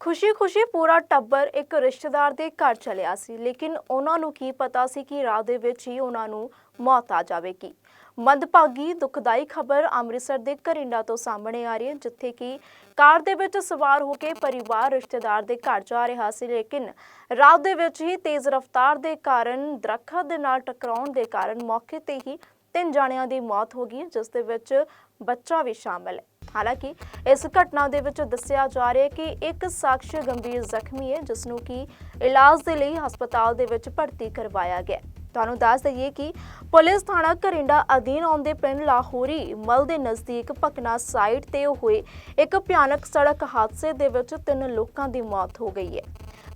ਖੁਸ਼ੀ-ਖੁਸ਼ੀ ਪੂਰਾ ਟੱਬਰ ਇੱਕ ਰਿਸ਼ਤੇਦਾਰ ਦੇ ਘਰ ਚਲਿਆ ਸੀ, ਲੇਕਿਨ ਉਹਨਾਂ ਨੂੰ ਕੀ ਪਤਾ ਸੀ ਕਿ ਰਾਹ ਦੇ ਵਿੱਚ ਹੀ ਉਹਨਾਂ ਨੂੰ ਮੌਤ ਆ ਜਾਵੇਗੀ। ਮੰਦਭਾਗੀ, ਦੁਖਦਾਈ ਖਬਰ ਅੰਮ੍ਰਿਤਸਰ ਦੇ ਘਰਿੰਡਾ ਤੋਂ ਸਾਹਮਣੇ ਆ ਰਹੀ ਹੈ, ਜਿੱਥੇ ਕਿ ਕਾਰ ਦੇ ਵਿੱਚ ਸਵਾਰ ਹੋ ਕੇ ਪਰਿਵਾਰ ਰਿਸ਼ਤੇਦਾਰ ਦੇ ਘਰ ਜਾ ਰਿਹਾ ਸੀ, ਲੇਕਿਨ ਰਾਹ ਦੇ ਵਿੱਚ ਹੀ ਤੇਜ਼ ਰਫ਼ਤਾਰ ਦੇ ਕਾਰਨ ਦਰੱਖਤ ਦੇ ਨਾਲ ਟਕਰਾਉਣ ਦੇ ਕਾਰਨ ਮੌਕੇ ਤੇ ਹੀ ਤਿੰਨ ਜਣਿਆਂ ਦੀ ਮੌਤ ਹੋ ਗਈ ਜਿਸ ਦੇ ਵਿੱਚ ਬੱਚਾ ਵੀ ਸ਼ਾਮਲ ਹੈ। ਹਾਲਾਂਕਿ ਇਸ ਘਟਨਾ ਦੇ ਵਿੱਚ ਦੱਸਿਆ ਜਾ ਰਿਹਾ ਹੈ ਕਿ ਇੱਕ ਸ਼ਖਸ ਗੰਭੀਰ ਜ਼ਖਮੀ ਹੈ, ਜਿਸ ਨੂੰ ਕਿ ਇਲਾਜ ਦੇ ਲਈ ਹਸਪਤਾਲ ਦੇ ਵਿੱਚ ਭਰਤੀ ਕਰਵਾਇਆ ਗਿਆ ਤੁਹਾਨੂੰ ਦੱਸ ਦਈਏ ਕਿ ਪੁਲਿਸ ਥਾਣਾ ਘਰਿੰਡਾ ਅਧੀਨ ਆਉਂਦੇ ਪਿੰਡ ਲਾਹੌਰੀ ਮਲ ਦੇ ਨਜ਼ਦੀਕ ਭਕਨਾ ਸਾਈਡ ਤੇ ਹੋਏ ਇੱਕ ਭਿਆਨਕ ਸੜਕ ਹਾਦਸੇ ਦੇ ਵਿੱਚ ਤਿੰਨ ਲੋਕਾਂ ਦੀ ਮੌਤ ਹੋ ਗਈ ਹੈ।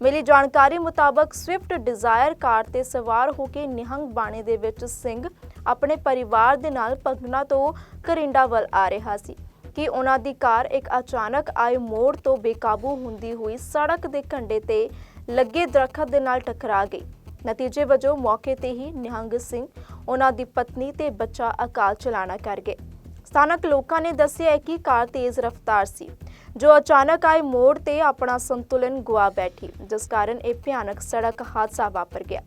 ਮਿਲੀ ਜਾਣਕਾਰੀ ਮੁਤਾਬਕ ਸਵਿਫਟ ਡਿਜ਼ਾਇਰ ਕਾਰ ਤੇ ਸਵਾਰ ਹੋ ਕੇ ਨਿਹੰਗ ਬਾਣੇ ਦੇ ਵਿੱਚ ਸਿੰਘ ਆਪਣੇ ਪਰਿਵਾਰ ਦੇ ਨਾਲ ਭਗਨਾ ਤੋਂ ਕਰਿੰਡਾ ਵੱਲ ਆ ਰਿਹਾ ਸੀ। ਕਿ ਉਹਨਾਂ ਦੀ ਕਾਰ ਇੱਕ ਅਚਾਨਕ ਆਏ ਮੋੜ ਤੋਂ ਬੇਕਾਬੂ ਹੁੰਦੀ ਹੋਈ ਸੜਕ ਦੇ ਕੰਢੇ ਤੇ ਲੱਗੇ ਦਰਖਤ ਦੇ ਨਾਲ ਟਕਰਾ ਗਈ। ਨਤੀਜੇ ਵਜੋਂ ਮੌਕੇ ਤੇ ਹੀ ਨਿਹੰਗ ਸਿੰਘ, ਉਹਨਾਂ ਦੀ ਪਤਨੀ ਤੇ ਬੱਚਾ ਅਕਾਲ ਚਲਾਣਾ ਕਰ ਗਏ। ਸਥਾਨਕ ਲੋਕਾਂ ਨੇ ਦੱਸਿਆ ਹੈ ਕਿ ਕਾਰ ਤੇਜ਼ ਰਫ਼ਤਾਰ ਸੀ, ਜੋ ਅਚਾਨਕ ਆਏ ਮੋੜ ਤੇ ਆਪਣਾ ਸੰਤੁਲਨ ਗੁਆ ਬੈਠੀ, ਜਿਸ ਕਾਰਨ ਇਹ ਭਿਆਨਕ ਸੜਕ ਹਾਦਸਾ ਵਾਪਰ ਗਿਆ।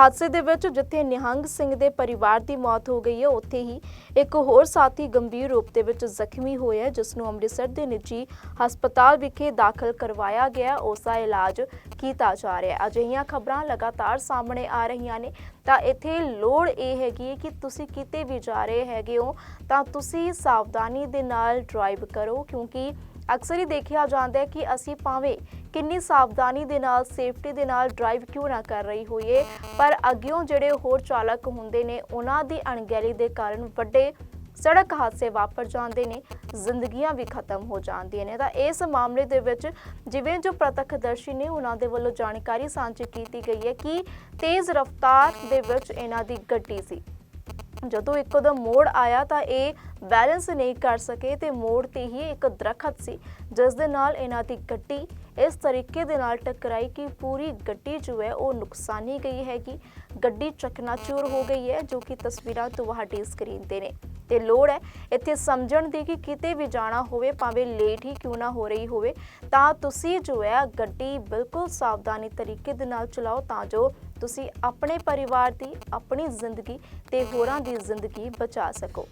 ਹਾਦਸੇ ਦੇ ਵਿੱਚ ਜਿੱਥੇ ਨਿਹੰਗ ਸਿੰਘ ਦੇ ਪਰਿਵਾਰ ਦੀ ਮੌਤ ਹੋ ਗਈ ਹੈ, ਉੱਥੇ ਹੀ ਇੱਕ ਹੋਰ ਸਾਥੀ ਗੰਭੀਰ ਰੂਪ ਦੇ ਵਿੱਚ ਜ਼ਖਮੀ ਹੋਇਆ ਹੈ, ਜਿਸ ਨੂੰ ਅੰਮ੍ਰਿਤਸਰ ਦੇ ਨਿੱਜੀ ਹਸਪਤਾਲ ਵਿਖੇ ਦਾਖਲ ਕਰਵਾਇਆ ਗਿਆ ਉਸ ਦਾ ਇਲਾਜ ਕੀਤਾ ਜਾ ਰਿਹਾ ਹੈ। ਅਜਿਹੀਆਂ ਖਬਰਾਂ ਲਗਾਤਾਰ ਸਾਹਮਣੇ ਆ ਰਹੀਆਂ ਨੇ। ਤਾਂ ਇੱਥੇ ਲੋੜ ਇਹ ਹੈਗੀ ਹੈ ਕਿ ਤੁਸੀਂ ਕਿਤੇ ਵੀ ਜਾ ਰਹੇ ਹੈਗੇ ਹੋ, ਤਾਂ ਤੁਸੀਂ ਸਾਵਧਾਨੀ ਦੇ ਨਾਲ ਡਰਾਈਵ ਕਰੋ, ਕਿਉਂਕਿ ਅਕਸਰ ਹੀ ਦੇਖਿਆ ਜਾਂਦਾ ਹੈ ਕਿ ਅਸੀਂ ਭਾਵੇਂ ਕਿੰਨੀ ਸਾਵਧਾਨੀ ਦੇ ਨਾਲ, ਸੇਫਟੀ ਦੇ ਨਾਲ ਡਰਾਈਵ ਕਿਉਂ ਨਾ ਕਰ ਰਹੀ ਹੋਈਏ, ਪਰ ਅੱਗਿਓਂ ਜਿਹੜੇ ਹੋਰ ਚਾਲਕ ਹੁੰਦੇ ਨੇ, ਉਹਨਾਂ ਦੀ ਅਣਗਹਿਲੀ ਦੇ ਕਾਰਨ ਵੱਡੇ ਸੜਕ ਹਾਦਸੇ ਵਾਪਰ ਜਾਂਦੇ ਨੇ, ਜ਼ਿੰਦਗੀਆਂ ਵੀ ਖਤਮ ਹੋ ਜਾਂਦੀਆਂ ਨੇ। ਤਾਂ ਇਸ ਮਾਮਲੇ ਦੇ ਵਿੱਚ ਜਿਵੇਂ ਜੋ ਪ੍ਰਤੱਖਦਰਸ਼ੀ ਨੇ, ਉਹਨਾਂ ਦੇ ਵੱਲੋਂ ਜਾਣਕਾਰੀ ਸਾਂਝੀ ਕੀਤੀ ਗਈ ਹੈ ਕਿ ਤੇਜ਼ ਰਫ਼ਤਾਰ ਦੇ ਵਿੱਚ ਇਹਨਾਂ ਦੀ ਗੱਡੀ ਸੀ। ਜਦੋਂ ਇੱਕਦਮ ਮੋੜ ਆਇਆ ਤਾਂ ਇਹ ਬੈਲੈਂਸ ਨਹੀਂ ਕਰ ਸਕੇ ਤੇ ਮੋੜ ਤੇ ਹੀ ਇੱਕ ਦਰਖਤ ਸੀ, ਜਿਸ ਦੇ ਨਾਲ ਇਹਨਾਂ ਦੀ ਗੱਡੀ ਇਸ ਤਰੀਕੇ ਦੇ ਨਾਲ ਟਕਰਾਈ ਕਿ ਪੂਰੀ ਗੱਡੀ ਜੋ ਹੈ ਉਹ ਨੁਕਸਾਨੀ ਗਈ ਹੈ ਕਿ ਗੱਡੀ ਚਕਨਾਚੂਰ ਹੋ ਗਈ ਹੈ, ਜੋ ਕਿ ਤਸਵੀਰਾਂ ਤੁਹਾਡੀ ਸਕਰੀਨ ਤੇ ਨੇ। ਤੇ ਲੋੜ ਹੈ ਇੱਥੇ ਸਮਝਣ ਦੀ ਕਿ ਕਿਤੇ ਵੀ ਜਾਣਾ ਹੋਵੇ, ਭਾਵੇਂ ਲੇਟ ਹੀ ਕਿਉਂ ਨਾ ਹੋ ਰਹੀ ਹੋਵੇ, ਤਾਂ ਤੁਸੀਂ ਜੋ ਹੈ ਗੱਡੀ ਬਿਲਕੁਲ ਸਾਵਧਾਨੀ ਤਰੀਕੇ ਦੇ ਨਾਲ ਚਲਾਓ ਤਾਂ ਜੋ ਤੁਸੀਂ ਆਪਣੇ ਪਰਿਵਾਰ ਦੀ ਆਪਣੀ ਜ਼ਿੰਦਗੀ ਤੇ ਹੋਰਾਂ ਦੀ ਜ਼ਿੰਦਗੀ ਬਚਾ ਸਕੋ।